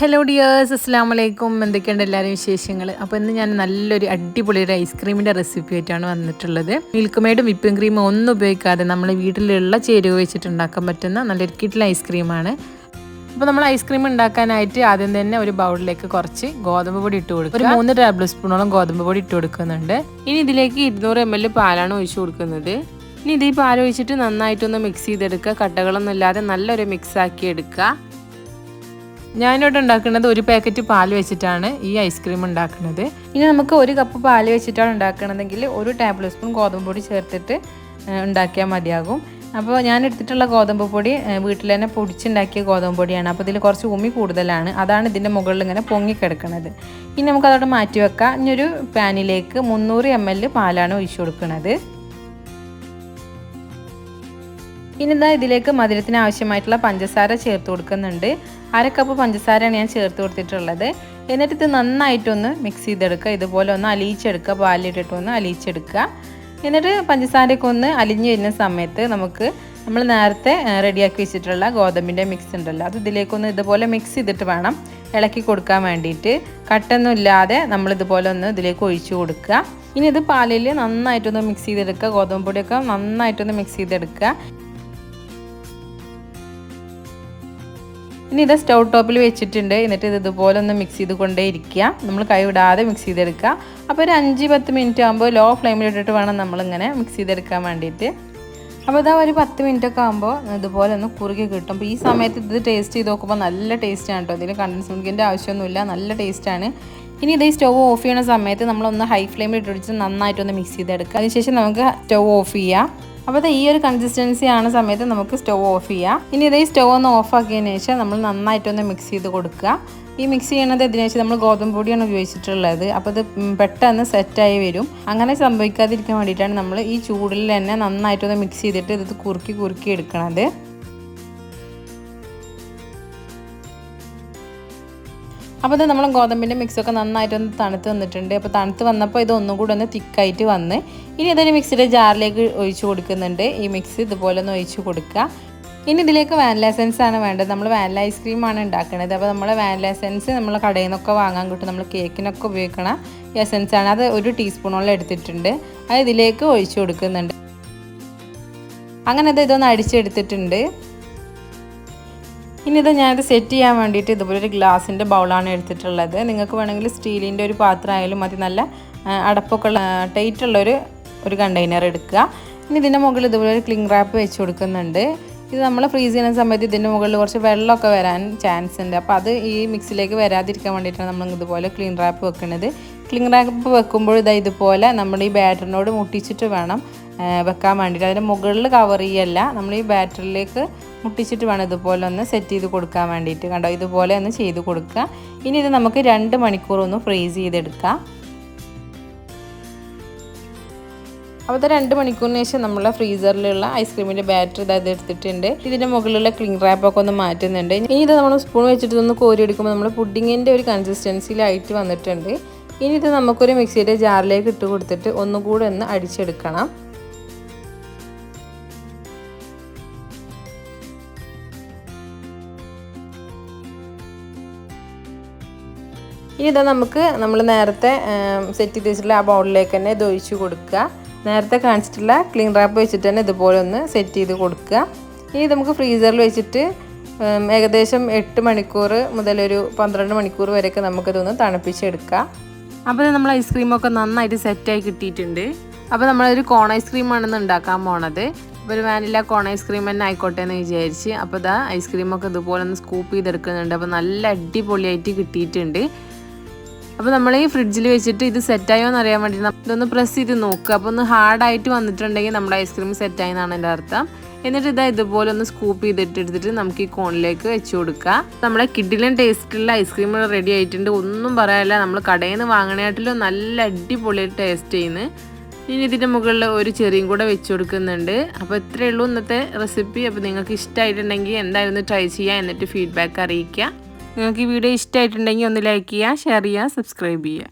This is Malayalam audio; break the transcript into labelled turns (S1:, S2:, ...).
S1: ഹലോ ഡിയേഴ്സ് അസ്സാം വലൈക്കും എന്തൊക്കെയുണ്ട് എല്ലാവരും വിശേഷങ്ങൾ അപ്പോൾ ഇന്ന് ഞാൻ നല്ലൊരു അടിപൊളി ഒരു ഐസ്ക്രീമിന്റെ റെസിപ്പി ആയിട്ടാണ് വന്നിട്ടുള്ളത്. മിൽക്ക് മെയ്ഡും വിപ്പിംഗ് ക്രീമും ഒന്നും ഉപയോഗിക്കാതെ നമ്മൾ വീട്ടിലുള്ള ചേരുവ വെച്ചിട്ട് ഉണ്ടാക്കാൻ പറ്റുന്ന നല്ലൊരു കിറ്റിൽ ഐസ്ക്രീമാണ്. അപ്പോൾ നമ്മൾ ഐസ്ക്രീം ഉണ്ടാക്കാനായിട്ട് ആദ്യം തന്നെ ഒരു ബൗളിലേക്ക് കുറച്ച് ഗോതമ്പ് പൊടി ഇട്ട് കൊടുക്കുക. ഒരു മൂന്ന് ടേബിൾ സ്പൂണോളം ഗോതമ്പ് പൊടി ഇട്ട് കൊടുക്കുന്നുണ്ട്. ഇനി ഇതിലേക്ക് ഇരുന്നൂറ് എം എൽ പാലാണ് ഒഴിച്ച് കൊടുക്കുന്നത്. ഇനി ഇത് ഈ പാൽ ഒഴിച്ചിട്ട് നന്നായിട്ടൊന്ന് മിക്സ് ചെയ്തെടുക്കുക. കട്ടകളൊന്നും ഇല്ലാതെ നല്ലൊരു മിക്സ് ആക്കി എടുക്കുക. ഞാനിവിടെ ഉണ്ടാക്കുന്നത് ഒരു പാക്കറ്റ് പാൽ വെച്ചിട്ടാണ് ഈ ഐസ്ക്രീം ഉണ്ടാക്കുന്നത്. ഇനി നമുക്ക് ഒരു കപ്പ് പാൽ വെച്ചിട്ടാണ് ഉണ്ടാക്കണതെങ്കിൽ ഒരു ടേബിൾ സ്പൂൺ ഗോതമ്പ് പൊടി ചേർത്തിട്ട് ഉണ്ടാക്കിയാൽ മതിയാകും. അപ്പോൾ ഞാൻ എടുത്തിട്ടുള്ള ഗോതമ്പ് പൊടി വീട്ടിൽ തന്നെ പൊടിച്ചുണ്ടാക്കിയ ഗോതമ്പ് പൊടിയാണ്. അപ്പോൾ ഇതിൽ കുറച്ച് ഉമി കൂടുതലാണ്. അതാണ് ഇതിന്റെ മുകളിൽ ഇങ്ങനെ പൊങ്ങിക്കിടക്കുന്നത് ഇനി നമുക്ക് അതോടെ മാറ്റി വെക്കാം. ഇനി ഒരു പാനിലേക്ക് മുന്നൂറ് എം എൽ പാലാണ് ഒഴിച്ചു കൊടുക്കുന്നത് ഇനി ഇതാ ഇതിലേക്ക് മധുരത്തിന് ആവശ്യമായിട്ടുള്ള പഞ്ചസാര ചേർത്ത് കൊടുക്കുന്നുണ്ട്. അര കപ്പ് പഞ്ചസാരയാണ് ഞാൻ ചേർത്ത് കൊടുത്തിട്ടുള്ളത്. എന്നിട്ട് ഇത് നന്നായിട്ടൊന്ന് മിക്സ് ചെയ്തെടുക്കുക. ഇതുപോലെ ഒന്ന് അലിയിച്ചെടുക്കുക. പാലിട്ടിട്ടൊന്ന് അലിയിച്ചെടുക്കുക. എന്നിട്ട് പഞ്ചസാരയൊക്കെ ഒന്ന് അലിഞ്ഞു വരുന്ന സമയത്ത് നമുക്ക് നമ്മൾ നേരത്തെ റെഡിയാക്കി വെച്ചിട്ടുള്ള ഗോതമ്പിന്റെ മിക്സ് ഉണ്ടല്ലോ. അത് ഇതിലേക്കൊന്ന് ഇതുപോലെ മിക്സ് ചെയ്തിട്ട് വേണം ഇളക്കി കൊടുക്കാൻ വേണ്ടിയിട്ട്. കട്ടൊന്നും ഇല്ലാതെ നമ്മൾ ഇതുപോലെ ഒന്ന് ഇതിലേക്ക് ഒഴിച്ചു കൊടുക്കുക. ഇനി ഇത് പാലിൽ നന്നായിട്ടൊന്ന് മിക്സ് ചെയ്തെടുക്കുക. ഗോതമ്പ് പൊടിയൊക്കെ നന്നായിട്ടൊന്ന് മിക്സ് ചെയ്തെടുക്കുക. ഇനി ഇത് സ്റ്റൗ ടോപ്പിൽ വെച്ചിട്ടുണ്ട്. എന്നിട്ട് ഇത് ഇതുപോലെ ഒന്ന് മിക്സ് ചെയ്ത് കൊണ്ടേ ഇരിക്കുക. നമ്മൾ കൈ വിടാതെ മിക്സ് ചെയ്തെടുക്കുക. അപ്പോൾ ഒരു അഞ്ച് പത്ത് മിനിറ്റ് ആകുമ്പോൾ ലോ ഫ്ലെയിമിൽ ഇട്ടിട്ട് വേണം നമ്മളിങ്ങനെ മിക്സ് ചെയ്തെടുക്കാൻ വേണ്ടിയിട്ട്. അപ്പോൾ ഇതാ ഒരു പത്ത് മിനിറ്റ് ഒക്കെ ആകുമ്പോൾ ഇതുപോലെ ഒന്ന് കുറുകി കിട്ടും. അപ്പോൾ ഈ സമയത്ത് ഇത് ടേസ്റ്റ് ചെയ്ത് നോക്കുമ്പോൾ നല്ല ടേസ്റ്റാണ് കേട്ടോ. ഇതിൽ കണ്ടൻസ് മിൽക്കിന്റെ ആവശ്യമൊന്നുമില്ല. നല്ല ടേസ്റ്റാണ് ഇനി ഇത് സ്റ്റവ് ഓഫ് ചെയ്യുന്ന സമയത്ത് നമ്മളൊന്ന് ഹൈ ഫ്ലെയിമിൽ ഇട്ടിട്ട് നന്നായിട്ടൊന്ന് മിക്സ് ചെയ്തെടുക്കുക. അതിനുശേഷം നമുക്ക് സ്റ്റവ് ഓഫ് ചെയ്യാം. അപ്പോൾ ഈ ഒരു കൺസിസ്റ്റൻസി ആണ് സമയത്ത് നമുക്ക് സ്റ്റവ് ഓഫ് ചെയ്യാം. ഇനി ഇതേ സ്റ്റവ് ഒന്ന് ഓഫ് ആക്കിയതിന് ശേഷം നമ്മൾ നന്നായിട്ടൊന്ന് മിക്സ് ചെയ്ത് കൊടുക്കുക. ഈ മിക്സ് ചെയ്യണത് ഇതിനു നമ്മൾ ഗോതമ്പ് പൊടിയാണ് ഉപയോഗിച്ചിട്ടുള്ളത്. അപ്പോൾ ഇത് പെട്ടെന്ന് സെറ്റായി വരും. അങ്ങനെ സംഭവിക്കാതിരിക്കാൻ വേണ്ടിയിട്ടാണ് നമ്മൾ ഈ ചൂടിൽ തന്നെ നന്നായിട്ടൊന്ന് മിക്സ് ചെയ്തിട്ട് ഇത് കുറുക്കി കുറുക്കി എടുക്കണത്. അപ്പോൾ ഇത് നമ്മൾ ഗോതമ്പിന്റെ മിക്സൊക്കെ നന്നായിട്ടൊന്ന് തണുത്ത് വന്നിട്ടുണ്ട്. അപ്പോൾ തണുത്ത് വന്നപ്പോൾ ഇത് ഒന്നും കൂടെ ഒന്ന് തിക്കായിട്ട് വന്ന് ഇനി ഇതൊരു മിക്സിയുടെ ജാറിലേക്ക് ഒഴിച്ചു കൊടുക്കുന്നുണ്ട്. ഈ മിക്സ് ഇതുപോലെ ഒന്ന് ഒഴിച്ചു കൊടുക്കുക. ഇനി ഇതിലേക്ക് വാനില എസൻസ് ആണ് വേണ്ടത്. നമ്മൾ വാനില ഐസ്ക്രീമാണ് ഉണ്ടാക്കുന്നത് അപ്പോൾ നമ്മൾ വാനില എസൻസ് നമ്മൾ കടയിൽ നിന്നൊക്കെ വാങ്ങാൻ കിട്ടും. നമ്മൾ കേക്കിനൊക്കെ ഉപയോഗിക്കണ എസൻസ് ആണ്. അത് ഒരു ടീസ്പൂണോളം എടുത്തിട്ടുണ്ട്. അത് ഇതിലേക്ക് ഒഴിച്ചു കൊടുക്കുന്നുണ്ട്. അങ്ങനെ അത് ഇതൊന്ന് അടിച്ചെടുത്തിട്ടുണ്ട്. ഇനി ഇത് ഞാനിത് സെറ്റ് ചെയ്യാൻ വേണ്ടിയിട്ട് ഇതുപോലെ ഒരു ഗ്ലാസിന്റെ ബൗളാണ് എടുത്തിട്ടുള്ളത്. നിങ്ങൾക്ക് വേണമെങ്കിൽ സ്റ്റീലിന്റെ ഒരു പാത്രം ആയാലും മതി. നല്ല അടപ്പൊക്കെ ഉള്ള ടൈറ്റ് ഉള്ള ഒരു കണ്ടെയ്നർ എടുക്കുക. ഇനി ഇതിന്റെ മുകളിൽ ഇതുപോലെ ഒരു ക്ലിങ് റാപ്പ് വെച്ച് കൊടുക്കുന്നുണ്ട്. ഇത് നമ്മൾ ഫ്രീസ് ചെയ്യുന്ന സമയത്ത് ഇതിന്റെ മുകളിൽ കുറച്ച് വെള്ളമൊക്കെ വരാൻ ചാൻസ് ഉണ്ട്. അപ്പോൾ അത് ഈ മിക്സിലേക്ക് വരാതിരിക്കാൻ വേണ്ടിയിട്ടാണ് നമ്മൾ ഇതുപോലെ ക്ലീൻ റാപ്പ് വെക്കുന്നത് ക്ലീൻ റാപ്പ് വെക്കുമ്പോൾ ഇതാ ഇതുപോലെ നമ്മൾ ഈ ബാറ്ററിനോട് മുട്ടിച്ചിട്ട് വേണം വെക്കാൻ വേണ്ടിയിട്ട്. അതിന്റെ മുകളിൽ കവർ ചെയ്യല്ല. നമ്മൾ ഈ ബാറ്ററിലേക്ക് മുട്ടിച്ചിട്ട് വേണം ഇതുപോലെ ഒന്ന് സെറ്റ് ചെയ്ത് കൊടുക്കാൻ വേണ്ടിയിട്ട്. കണ്ടോ? ഇതുപോലെ ഒന്ന് ചെയ്ത് കൊടുക്കുക. ഇനി ഇത് നമുക്ക് രണ്ട് മണിക്കൂർ ഒന്ന് ഫ്രീസ് ചെയ്തെടുക്കാം. അപ്പോൾ രണ്ട് മണിക്കൂറിന് ശേഷം നമ്മൾ ഫ്രീസറിലുള്ള ഐസ്ക്രീമിന്റെ ബാറ്ററി ഇതായത് എടുത്തിട്ടുണ്ട്. ഇതിന്റെ മുകളിലുള്ള ക്ലിങ് റാപ്പൊക്കെ ഒന്ന് മാറ്റുന്നുണ്ട്. ഇനി ഇത് നമ്മൾ സ്പൂൺ വെച്ചിട്ട് ഒന്ന് കോരി എടുക്കുമ്പോൾ നമ്മൾ പുഡിങ്ങിന്റെ ഒരു കൺസിസ്റ്റൻസിയിലായിട്ട് വന്നിട്ടുണ്ട്. ഇനി ഇത് നമുക്കൊരു മിക്സിയുടെ ജാറിലേക്ക് ഇട്ട് കൊടുത്തിട്ട് ഒന്നുകൂടെ ഒന്ന് അടിച്ചെടുക്കണം. ഇനി ഇതാ നമുക്ക് നമ്മൾ നേരത്തെ സെറ്റ് ചെയ്ത് വെച്ചിട്ടുള്ള ആ ബൗളിലേക്ക് തന്നെ ഇത് ഒഴിച്ച് കൊടുക്കുക. നേരത്തെ കാണിച്ചിട്ടുള്ള ക്ലീൻ റാപ്പ് വെച്ചിട്ട് തന്നെ ഇതുപോലെ ഒന്ന് സെറ്റ് ചെയ്ത് കൊടുക്കുക. ഇനി നമുക്ക് ഫ്രീസറിൽ വെച്ചിട്ട് ഏകദേശം എട്ട് മണിക്കൂർ മുതലൊരു പന്ത്രണ്ട് മണിക്കൂർ വരെയൊക്കെ നമുക്കിതൊന്ന് തണുപ്പിച്ചെടുക്കാം. അപ്പോൾ നമ്മൾ ഐസ്ക്രീമൊക്കെ നന്നായിട്ട് സെറ്റായി കിട്ടിയിട്ടുണ്ട്. അപ്പോൾ നമ്മളൊരു കോൺ ഐസ്ക്രീമാണെന്ന് ഉണ്ടാക്കാൻ പോണത്. ഒരു വാനില കോൺ ഐസ്ക്രീം തന്നെ ആയിക്കോട്ടെ എന്ന് വിചാരിച്ച്. അപ്പോൾ ഇതാ ഐസ്ക്രീമൊക്കെ ഇതുപോലെ ഒന്ന് സ്കൂപ്പ് ചെയ്തെടുക്കുന്നുണ്ട്. അപ്പോൾ നല്ല അടിപൊളിയായിട്ട് കിട്ടിയിട്ടുണ്ട്. അപ്പോൾ നമ്മൾ ഈ ഫ്രിഡ്ജിൽ വെച്ചിട്ട് ഇത് സെറ്റായോ എന്ന് അറിയാൻ വേണ്ടി ഇതൊന്ന് പ്രസ് ചെയ്ത് നോക്കുക അപ്പോൾ ഒന്ന് ഹാർഡായിട്ട് വന്നിട്ടുണ്ടെങ്കിൽ നമ്മുടെ ഐസ്ക്രീം സെറ്റായി എന്നാണ് എന്റെ അർത്ഥം. എന്നിട്ട് ഇതാ ഇതുപോലെ ഒന്ന് സ്കൂപ്പ് ചെയ്തിട്ട് എടുത്തിട്ട് നമുക്ക് ഈ കോണിലേക്ക് വെച്ച് കൊടുക്കുക നമ്മുടെ കിഡിലും ടേസ്റ്റുള്ള ഐസ്ക്രീം റെഡി ആയിട്ടുണ്ട്. ഒന്നും പറയാനില്ല. നമ്മൾ കടയിൽ നിന്ന് വാങ്ങണേട്ടിലും നല്ല അടിപൊളി ടേസ്റ്റ് ചെയ്യുന്നു ഇനി ഇതിന്റെ മുകളിൽ ഒരു ചെറിയും കൂടെ വെച്ച് കൊടുക്കുന്നുണ്ട്. അപ്പോൾ ഇത്രയേ ഉള്ളൂ ഇന്നത്തെ റെസിപ്പി അപ്പോൾ നിങ്ങൾക്ക് ഇഷ്ടമായിട്ടുണ്ടെങ്കിൽ എന്തായാലും ട്രൈ ചെയ്യുക എന്നിട്ട് ഫീഡ്ബാക്ക് അറിയിക്കുക. നിങ്ങൾക്ക് ഈ വീഡിയോ ഇഷ്ടമായിട്ടുണ്ടെങ്കിൽ ഒന്ന് ലൈക്ക് ചെയ്യുക ഷെയർ ചെയ്യുക സബ്സ്ക്രൈബ് ചെയ്യുക.